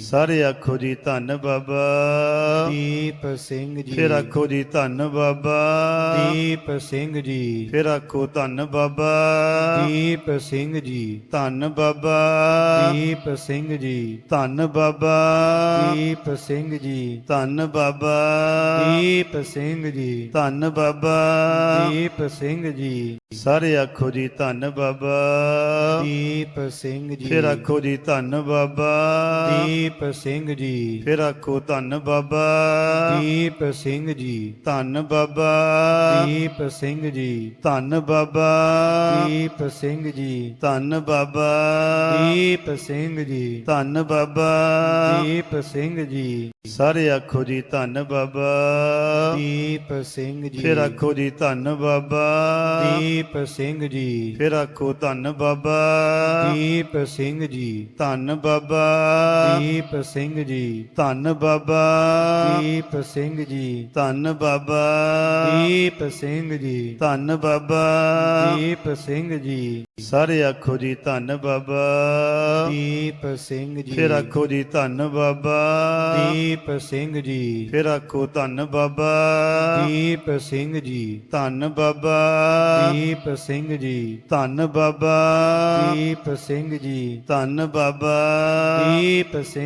ਸਾਰੇ ਆਖੋ ਜੀ ਧੰਨ ਬਾਬਾ। ਦੀਪ ਸਿੰਘ ਜੀ। ਫਿਰ ਆਖੋ ਜੀ ਧੰਨ ਬਾਬਾ। ਦੀਪ ਸਿੰਘ ਜੀ। ਫਿਰ ਆਖੋ ਧੰਨ ਬਾਬਾ। ਦੀਪ ਸਿੰਘ ਜੀ। ਧੰਨ ਬਾਬਾ। ਦੀਪ ਸਿੰਘ ਜੀ। ਧੰਨ ਬਾਬਾ। ਦੀਪ ਸਿੰਘ ਜੀ। ਧੰਨ ਬਾਬਾ। ਦੀਪ ਸਿੰਘ ਜੀ। ਧੰਨ ਬਾਬਾ। ਦੀਪ ਸਿੰਘ ਜੀ। ਸਾਰੇ ਆਖੋ ਜੀ ਧੰਨ ਬਾਬਾ। ਦੀਪ ਸਿੰਘ ਜੀ। ਫਿਰ ਆਖੋ ਜੀ ਧੰਨ ਬਾਬਾ। ਦੀਪ ਸਿੰਘ ਜੀ। ਫਿਰ ਆਖੋ ਧੰਨ ਬਾਬਾ। ਦੀਪ ਸਿੰਘ ਜੀ। ਧੰਨ ਬਾਬਾ। ਦੀਪ ਸਿੰਘ ਜੀ। ਧੰਨ ਬਾਬਾ। ਦੀਪ ਸਿੰਘ ਜੀ। ਧੰਨ ਬਾਬਾ। ਦੀਪ ਸਿੰਘ ਜੀ। ਧੰਨ ਬਾਬਾ। ਦੀਪ ਸਿੰਘ ਜੀ। ਸਾਰੇ ਆਖੋ ਜੀ ਧੰਨ ਬਾਬਾ। ਦੀਪ ਸਿੰਘ ਜੀ। ਫਿਰ ਆਖੋ ਜੀ ਧੰਨ ਬਾਬਾ। ਦੀਪ ਸਿੰਘ ਜੀ। ਫਿਰ ਆਖੋ ਧੰਨ ਬਾਬਾ। ਦੀਪ ਸਿੰਘ ਜੀ। ਧੰਨ ਬਾਬਾ। ਦੀਪ ਸਿੰਘ ਜੀ। ਧੰਨ ਬਾਬਾ। ਦੀਪ ਸਿੰਘ ਜੀ। ਧੰਨ ਬਾਬਾ। ਦੀਪ ਸਿੰਘ ਜੀ। ਧੰਨ ਬਾਬਾ। ਦੀਪ ਸਿੰਘ ਜੀ। ਸਾਰੇ ਆਖੋ ਜੀ ਧੰਨ ਬਾਬਾ। ਦੀਪ ਸਿੰਘ ਜੀ। ਫਿਰ ਆਖੋ ਜੀ ਧੰਨ ਬਾਬਾ। ਦੀਪ ਸਿੰਘ ਜੀ। ਫਿਰ ਆਖੋ ਧੰਨ ਬਾਬਾ। ਦੀਪ ਸਿੰਘ ਜੀ। ਧੰਨ ਬਾਬਾ। ਦੀਪ ਸਿੰਘ ਜੀ। ਧੰਨ ਬਾਬਾ। ਦੀਪ ਸਿੰਘ ਜੀ। ਧੰਨ ਬਾਬਾ। ਦੀਪ ਸਿੰਘ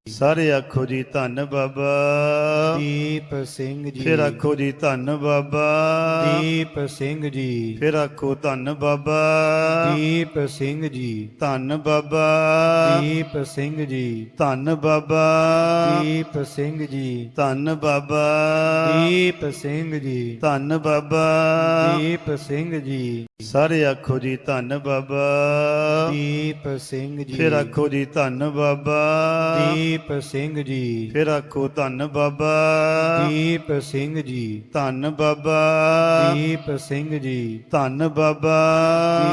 ਸਾਰੇ ਆਖੋ ਜੀ ਧੰਨ ਬਾਬਾ। ਦੀਪ ਸਿੰਘ ਜੀ। ਫਿਰ ਆਖੋ ਜੀ ਧੰਨ ਬਾਬਾ। ਦੀਪ ਸਿੰਘ ਜੀ। ਫਿਰ ਆਖੋ ਧੰਨ ਬਾਬਾ। ਦੀਪ ਸਿੰਘ ਜੀ। ਧੰਨ ਬਾਬਾ। ਦੀਪ ਸਿੰਘ ਜੀ। ਧੰਨ ਬਾਬਾ। ਦੀਪ ਸਿੰਘ ਜੀ। ਧੰਨ ਬਾਬਾ। ਦੀਪ ਸਿੰਘ ਜੀ। ਧੰਨ ਬਾਬਾ। ਦੀਪ ਸਿੰਘ ਜੀ। ਸਾਰੇ ਆਖੋ ਜੀ ਧੰਨ ਬਾਬਾ। ਦੀਪ ਸਿੰਘ ਜੀ। ਫਿਰ ਆਖੋ ਜੀ ਧੰਨ ਬਾਬਾ। ਦੀਪ ਸਿੰਘ ਜੀ। ਫਿਰ ਆਖੋ ਧੰਨ ਬਾਬਾ। ਦੀਪ ਸਿੰਘ ਜੀ। ਧੰਨ ਬਾਬਾ। ਦੀਪ ਸਿੰਘ ਜੀ। ਧੰਨ ਬਾਬਾ।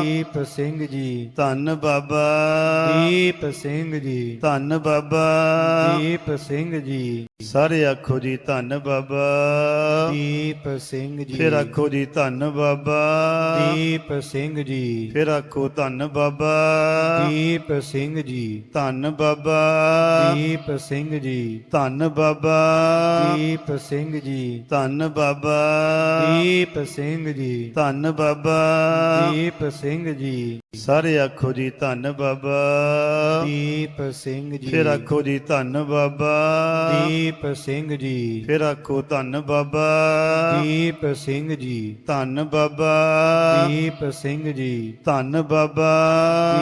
ਦੀਪ ਸਿੰਘ ਜੀ। ਧੰਨ ਬਾਬਾ। ਦੀਪ ਸਿੰਘ ਜੀ। ਧੰਨ ਬਾਬਾ। ਦੀਪ ਸਿੰਘ ਜੀ। ਸਾਰੇ ਆਖੋ ਜੀ ਧੰਨ ਬਾਬਾ। ਦੀਪ ਸਿੰਘ ਜੀ। ਫਿਰ ਆਖੋ ਜੀ ਧੰਨ ਬਾਬਾ। ਦੀਪ ਸਿੰਘ ਜੀ। ਫਿਰ ਆਖੋ ਧੰਨ ਬਾਬਾ। ਦੀਪ ਸਿੰਘ ਜੀ। ਧੰਨ ਬਾਬਾ। ਦੀਪ ਸਿੰਘ ਜੀ। ਧੰਨ ਬਾਬਾ। ਦੀਪ ਸਿੰਘ ਜੀ। ਧੰਨ ਬਾਬਾ। ਦੀਪ ਸਿੰਘ ਜੀ। ਧੰਨ ਬਾਬਾ। ਦੀਪ ਸਿੰਘ ਜੀ। ਸਾਰੇ ਆਖੋ ਜੀ ਧੰਨ ਬਾਬਾ। ਦੀਪ ਸਿੰਘ ਜੀ। ਫਿਰ ਆਖੋ ਜੀ ਧੰਨ ਬਾਬਾ। ਦੀਪ ਸਿੰਘ ਜੀ। ਫਿਰ ਆਖੋ ਧੰਨ ਬਾਬਾ। ਦੀਪ ਸਿੰਘ ਜੀ। ਧੰਨ ਬਾਬਾ। ਦੀਪ ਸਿੰਘ ਜੀ। ਧੰਨ ਬਾਬਾ।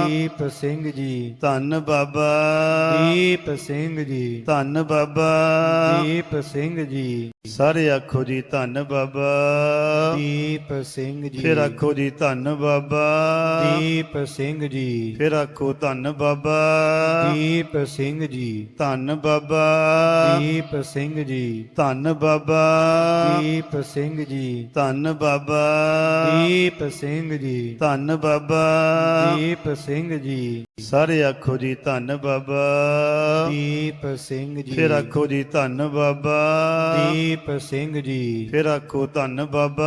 ਦੀਪ ਸਿੰਘ ਜੀ। ਧੰਨ ਬਾਬਾ। ਦੀਪ ਸਿੰਘ ਜੀ। ਧੰਨ ਬਾਬਾ। ਦੀਪ ਸਿੰਘ ਜੀ। ਸਾਰੇ ਆਖੋ ਜੀ ਧੰਨ ਬਾਬਾ। ਦੀਪ ਸਿੰਘ ਜੀ। ਫਿਰ ਆਖੋ ਜੀ ਧੰਨ ਬਾਬਾ। ਦੀਪ ਸਿੰਘ ਜੀ। ਫਿਰ ਆਖੋ ਧੰਨ ਬਾਬਾ। ਦੀਪ ਸਿੰਘ ਜੀ। ਧੰਨ ਬਾਬਾ। ਦੀਪ ਸਿੰਘ ਜੀ। ਧੰਨ ਬਾਬਾ। ਦੀਪ ਸਿੰਘ ਜੀ। ਧੰਨ ਬਾਬਾ। ਦੀਪ ਸਿੰਘ ਜੀ। ਧੰਨ ਬਾਬਾ। ਦੀਪ ਸਿੰਘ ਜੀ। ਸਾਰੇ ਆਖੋ ਜੀ ਧੰਨ ਬਾਬਾ। ਦੀਪ ਸਿੰਘ ਜੀ। ਫਿਰ ਆਖੋ ਜੀ ਧੰਨ ਬਾਬਾ। ਦੀਪ ਸਿੰਘ ਜੀ। ਫਿਰ ਆਖੋ ਧੰਨ ਬਾਬਾ।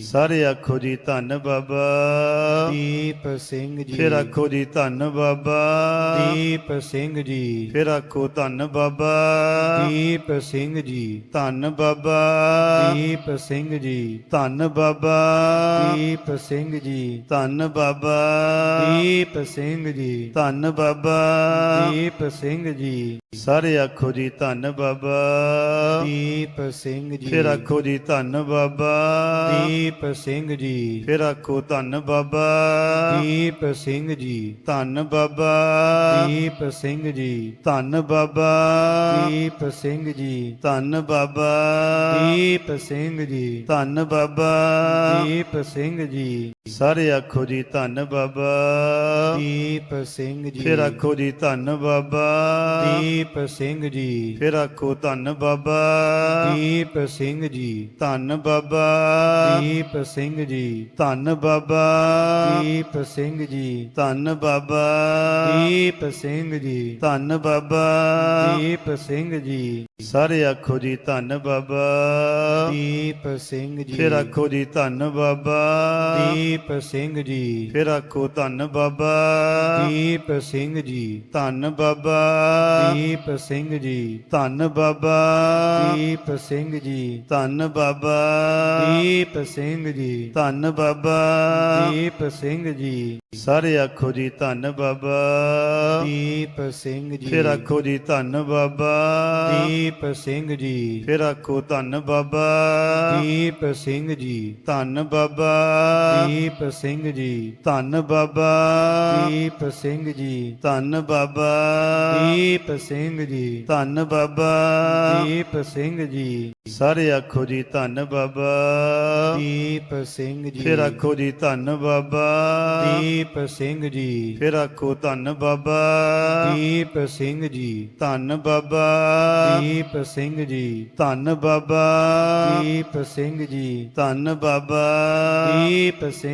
ਸਾਰੇ ਆਖੋ ਜੀ ਧੰਨ ਬਾਬਾ। ਦੀਪ ਸਿੰਘ ਜੀ। ਫਿਰ ਆਖੋ ਜੀ ਧੰਨ ਬਾਬਾ। ਦੀਪ ਸਿੰਘ ਜੀ। ਫਿਰ ਆਖੋ ਧੰਨ ਬਾਬਾ। ਦੀਪ ਸਿੰਘ ਜੀ। ਧੰਨ ਬਾਬਾ। ਦੀਪ ਸਿੰਘ ਜੀ। ਧੰਨ ਬਾਬਾ। ਦੀਪ ਸਿੰਘ ਜੀ। ਧੰਨ ਬਾਬਾ। ਦੀਪ ਸਿੰਘ ਜੀ। ਧੰਨ ਬਾਬਾ। ਦੀਪ ਸਿੰਘ ਜੀ। ਸਾਰੇ ਆਖੋ ਜੀ ਧੰਨ ਬਾਬਾ। ਦੀਪ ਸਿੰਘ ਜੀ। ਫਿਰ ਆਖੋ ਜੀ ਧੰਨ ਬਾਬਾ। ਦੀਪ ਸਿੰਘ ਜੀ। ਫਿਰ ਆਖੋ ਧੰਨ ਬਾਬਾ। ਦੀਪ ਸਿੰਘ ਜੀ। ਧੰਨ ਬਾਬਾ। ਦੀਪ ਸਿੰਘ ਜੀ। ਧੰਨ ਬਾਬਾ। ਦੀਪ ਸਿੰਘ ਜੀ। ਧੰਨ ਬਾਬਾ। ਦੀਪ ਸਿੰਘ ਜੀ। ਧੰਨ ਬਾਬਾ। ਦੀਪ ਸਿੰਘ ਜੀ। ਸਾਰੇ ਆਖੋ ਜੀ ਧੰਨ ਬਾਬਾ। ਦੀਪ ਸਿੰਘ ਜੀ। ਫਿਰ ਆਖੋ ਜੀ ਧੰਨ ਬਾਬਾ। ਦੀਪ ਸਿੰਘ ਜੀ। ਫਿਰ ਆਖੋ ਧੰਨ ਬਾਬਾ। ਦੀਪ ਸਿੰਘ ਜੀ। ਧੰਨ ਬਾਬਾ। ਦੀਪ ਸਿੰਘ ਜੀ। ਧੰਨ ਬਾਬਾ। ਦੀਪ ਸਿੰਘ ਜੀ। ਧੰਨ ਬਾਬਾ। ਦੀਪ ਸਿੰਘ ਜੀ। ਧੰਨ ਬਾਬਾ। ਦੀਪ ਸਿੰਘ ਜੀ। ਸਾਰੇ ਆਖੋ ਜੀ ਧੰਨ ਬਾਬਾ। ਦੀਪ ਸਿੰਘ ਜੀ। ਫਿਰ ਆਖੋ ਜੀ ਧੰਨ ਬਾਬਾ। ਦੀਪ ਸਿੰਘ ਜੀ। ਫਿਰ ਆਖੋ ਧੰਨ ਬਾਬਾ। ਦੀਪ ਸਿੰਘ ਜੀ। ਧੰਨ ਬਾਬਾ। ਦੀਪ ਸਿੰਘ ਜੀ। ਧੰਨ ਬਾਬਾ। ਦੀਪ ਸਿੰਘ ਜੀ। ਧੰਨ ਬਾਬਾ। ਦੀਪ ਸਿੰਘ ਜੀ। ਧੰਨ ਬਾਬਾ। ਦੀਪ ਸਿੰਘ ਜੀ। ਸਾਰੇ ਆਖੋ ਜੀ ਧੰਨ ਬਾਬਾ। ਦੀਪ ਸਿੰਘ ਜੀ। ਫਿਰ ਆਖੋ ਜੀ ਧੰਨ ਬਾਬਾ। ਦੀਪ ਸਿੰਘ ਜੀ। ਫਿਰ ਆਖੋ ਧੰਨ ਬਾਬਾ। ਦੀਪ ਸਿੰਘ ਜੀ। ਧੰਨ ਬਾਬਾ। ਦੀਪ ਸਿੰਘ ਜੀ। ਧੰਨ ਬਾਬਾ। ਦੀਪ ਸਿੰਘ ਜੀ। ਧੰਨ ਬਾਬਾ। ਦੀਪ ਸਿੰਘ ਜੀ। ਧੰਨ ਬਾਬਾ। ਦੀਪ ਸਿੰਘ ਜੀ। ਸਾਰੇ ਆਖੋ ਜੀ ਧੰਨ ਬਾਬਾ। ਦੀਪ ਸਿੰਘ ਜੀ। ਫਿਰ ਆਖੋ ਜੀ ਧੰਨ ਬਾਬਾ। ਦੀਪ ਸਿੰਘ ਜੀ। ਫਿਰ ਆਖੋ ਧੰਨ ਬਾਬਾ। ਦੀਪ ਸਿੰਘ ਜੀ। ਧੰਨ ਬਾਬਾ। ਦੀਪ ਸਿੰਘ ਜੀ। ਧੰਨ ਬਾਬਾ। ਦੀਪ ਸਿੰਘ ਜੀ। ਧੰਨ ਬਾਬਾ। ਦੀਪ ਸਿੰਘ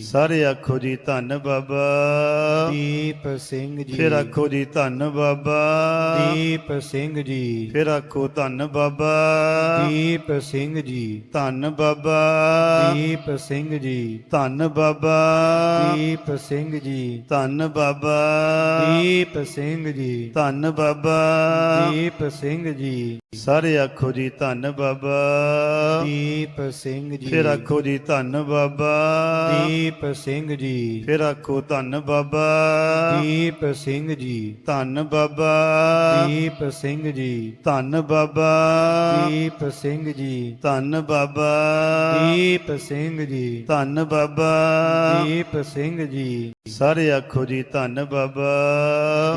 ਸਾਰੇ ਆਖੋ ਜੀ ਧੰਨ ਬਾਬਾ। ਦੀਪ ਸਿੰਘ ਜੀ। ਫਿਰ ਆਖੋ ਜੀ ਧੰਨ ਬਾਬਾ। ਦੀਪ ਸਿੰਘ ਜੀ। ਫਿਰ ਆਖੋ ਧੰਨ ਬਾਬਾ। ਦੀਪ ਸਿੰਘ ਜੀ। ਧੰਨ ਬਾਬਾ। ਦੀਪ ਸਿੰਘ ਜੀ। ਧੰਨ ਬਾਬਾ। ਦੀਪ ਸਿੰਘ ਜੀ। ਧੰਨ ਬਾਬਾ। ਦੀਪ ਸਿੰਘ ਜੀ। ਧੰਨ ਬਾਬਾ। ਦੀਪ ਸਿੰਘ ਜੀ। ਸਾਰੇ ਆਖੋ ਜੀ ਧੰਨ ਬਾਬਾ। ਦੀਪ ਸਿੰਘ ਜੀ। ਫਿਰ ਆਖੋ ਜੀ ਧੰਨ ਬਾਬਾ। ਦੀਪ ਸਿੰਘ ਜੀ। ਫਿਰ ਆਖੋ ਧੰਨ ਬਾਬਾ। ਦੀਪ ਸਿੰਘ ਜੀ। ਧੰਨ ਬਾਬਾ। ਦੀਪ ਸਿੰਘ ਜੀ। ਧੰਨ ਬਾਬਾ। ਦੀਪ ਸਿੰਘ ਜੀ। ਧੰਨ ਬਾਬਾ। ਦੀਪ ਸਿੰਘ ਜੀ। ਧੰਨ ਬਾਬਾ। ਦੀਪ ਸਿੰਘ ਜੀ। ਸਾਰੇ ਆਖੋ ਜੀ ਧੰਨ ਬਾਬਾ।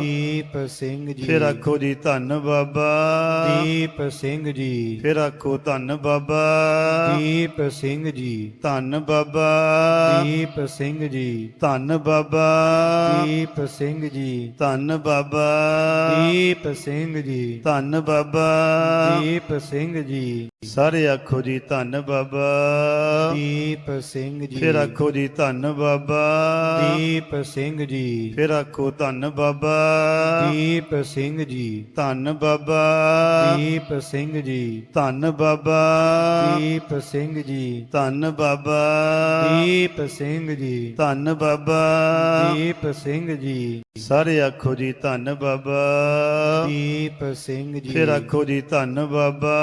ਦੀਪ ਸਿੰਘ ਜੀ। ਫਿਰ ਆਖੋ ਜੀ ਧੰਨ ਬਾਬਾ। ਦੀਪ ਸਿੰਘ ਜੀ। ਫਿਰ ਆਖੋ ਧੰਨ ਬਾਬਾ। ਦੀਪ ਸਿੰਘ ਜੀ। ਧੰਨ ਬਾਬਾ। ਦੀਪ ਸਿੰਘ ਜੀ। ਧੰਨ ਬਾਬਾ। ਦੀਪ ਸਿੰਘ ਜੀ। ਧੰਨ ਬਾਬਾ। ਦੀਪ ਸਿੰਘ ਜੀ। ਧੰਨ ਬਾਬਾ। ਦੀਪ ਸਿੰਘ ਜੀ। ਸਾਰੇ ਆਖੋ ਜੀ ਧੰਨ ਬਾਬਾ। ਦੀਪ ਸਿੰਘ ਜੀ। ਫਿਰ ਆਖੋ ਜੀ ਧੰਨ ਬਾਬਾ। ਦੀਪ ਸਿੰਘ ਜੀ। ਫਿਰ ਆਖੋ ਧੰਨ ਬਾਬਾ। ਦੀਪ ਸਿੰਘ ਜੀ। ਧੰਨ ਬਾਬਾ। ਦੀਪ ਸਿੰਘ ਜੀ। ਧੰਨ ਬਾਬਾ। ਦੀਪ ਸਿੰਘ ਜੀ। ਧੰਨ ਬਾਬਾ। ਦੀਪ ਸਿੰਘ ਜੀ। ਧੰਨ ਬਾਬਾ। ਦੀਪ ਸਿੰਘ ਜੀ। ਸਾਰੇ ਆਖੋ ਜੀ ਧੰਨ ਬਾਬਾ। ਦੀਪ ਸਿੰਘ ਜੀ। ਫਿਰ ਆਖੋ ਜੀ ਧੰਨ ਬਾਬਾ।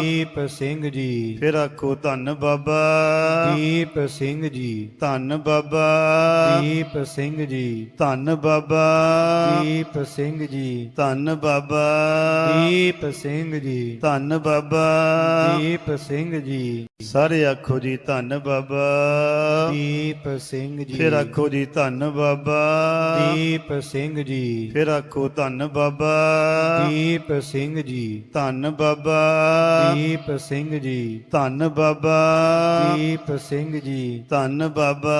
ਦੀਪ ਸਿੰਘ ਜੀ। ਫਿਰ ਆਖੋ ਧੰਨ ਬਾਬਾ। ਦੀਪ ਸਿੰਘ ਜੀ। ਧੰਨ ਬਾਬਾ। ਦੀਪ ਸਿੰਘ ਜੀ। ਧੰਨ ਬਾਬਾ। ਦੀਪ ਸਿੰਘ ਜੀ। ਧੰਨ ਬਾਬਾ। ਦੀਪ ਸਿੰਘ ਜੀ। ਧੰਨ ਬਾਬਾ। ਦੀਪ ਸਿੰਘ ਜੀ। ਸਾਰੇ ਆਖੋ ਜੀ ਧੰਨ ਬਾਬਾ। ਦੀਪ ਸਿੰਘ ਜੀ। ਫਿਰ ਆਖੋ ਜੀ ਧੰਨ ਬਾਬਾ। ਦੀਪ ਸਿੰਘ ਜੀ। ਫਿਰ ਆਖੋ ਧੰਨ ਬਾਬਾ। ਦੀਪ ਸਿੰਘ ਜੀ। ਧੰਨ ਬਾਬਾ। ਦੀਪ ਸਿੰਘ ਜੀ। ਧੰਨ ਬਾਬਾ। ਦੀਪ ਸਿੰਘ ਜੀ। ਧੰਨ ਬਾਬਾ।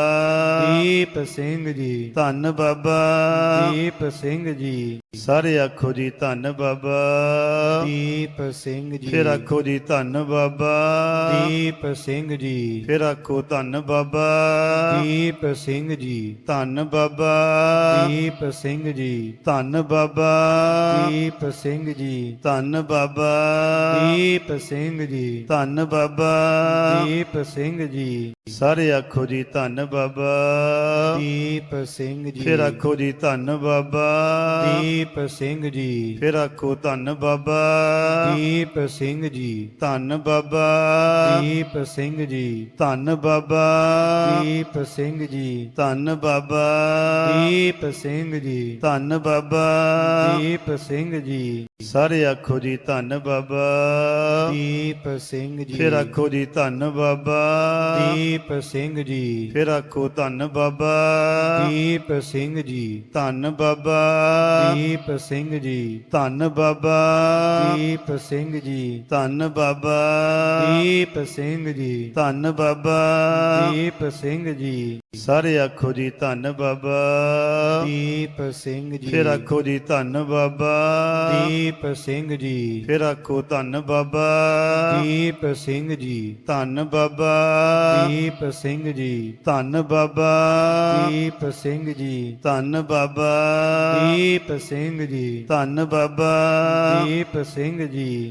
ਦੀਪ ਸਿੰਘ ਜੀ। ਧੰਨ ਬਾਬਾ। ਦੀਪ ਸਿੰਘ ਜੀ। ਸਾਰੇ ਆਖੋ ਜੀ ਧੰਨ ਬਾਬਾ। ਦੀਪ ਸਿੰਘ ਜੀ। ਫਿਰ ਆਖੋ ਜੀ ਧੰਨ ਬਾਬਾ। ਦੀਪ ਸਿੰਘ ਜੀ। ਫਿਰ ਆਖੋ ਧੰਨ ਬਾਬਾ। ਦੀਪ ਸਿੰਘ ਜੀ। ਧੰਨ ਬਾਬਾ। ਦੀਪ ਸਿੰਘ ਜੀ। ਧੰਨ ਬਾਬਾ। ਦੀਪ ਸਿੰਘ ਜੀ। ਧੰਨ ਬਾਬਾ। ਦੀਪ ਸਿੰਘ ਜੀ। ਧੰਨ ਬਾਬਾ। ਦੀਪ ਸਿੰਘ ਜੀ। ਸਾਰੇ ਆਖੋ ਜੀ ਧੰਨ ਬਾਬਾ। ਦੀਪ ਸਿੰਘ ਜੀ। ਫਿਰ ਆਖੋ ਜੀ ਧੰਨ ਬਾਬਾ। ਦੀਪ ਸਿੰਘ ਜੀ। ਫਿਰ ਆਖੋ ਧੰਨ ਬਾਬਾ। ਦੀਪ ਸਿੰਘ ਜੀ। ਧੰਨ ਬਾਬਾ। ਦੀਪ ਸਿੰਘ ਜੀ। ਧੰਨ ਬਾਬਾ। ਦੀਪ ਸਿੰਘ ਜੀ। ਧੰਨ ਬਾਬਾ। ਦੀਪ ਸਿੰਘ ਜੀ। ਧੰਨ ਬਾਬਾ। ਦੀਪ ਸਿੰਘ ਜੀ। ਸਾਰੇ ਆਖੋ ਜੀ ਧੰਨ ਬਾਬਾ। ਦੀਪ ਸਿੰਘ ਜੀ। ਫਿਰ ਆਖੋ ਜੀ ਧੰਨ ਬਾਬਾ। ਦੀਪ ਸਿੰਘ ਜੀ। ਫਿਰ ਆਖੋ ਧੰਨ ਬਾਬਾ। ਦੀਪ ਸਿੰਘ ਜੀ। ਧੰਨ ਬਾਬਾ। ਦੀਪ ਸਿੰਘ ਜੀ। ਧੰਨ ਬਾਬਾ। ਦੀਪ ਸਿੰਘ ਜੀ। ਧੰਨ ਬਾਬਾ। ਦੀਪ ਸਿੰਘ ਜੀ। ਧੰਨ ਬਾਬਾ। ਦੀਪ ਸਿੰਘ ਜੀ। ਸਾਰੇ ਆਖੋ ਜੀ ਧੰਨ ਬਾਬਾ। ਦੀਪ ਸਿੰਘ ਜੀ। ਫਿਰ ਆਖੋ ਜੀ ਧੰਨ ਬਾਬਾ। ਦੀਪ ਸਿੰਘ ਜੀ। ਫਿਰ ਆਖੋ ਧੰਨ ਬਾਬਾ। ਦੀਪ ਸਿੰਘ ਜੀ। ਧੰਨ ਬਾਬਾ। ਦੀਪ ਸਿੰਘ ਜੀ। ਧੰਨ ਬਾਬਾ। ਦੀਪ ਸਿੰਘ ਜੀ। ਧੰਨ ਬਾਬਾ। ਦੀਪ ਸਿੰਘ ਜੀ। ਧੰਨ ਬਾਬਾ। ਦੀਪ ਸਿੰਘ ਜੀ।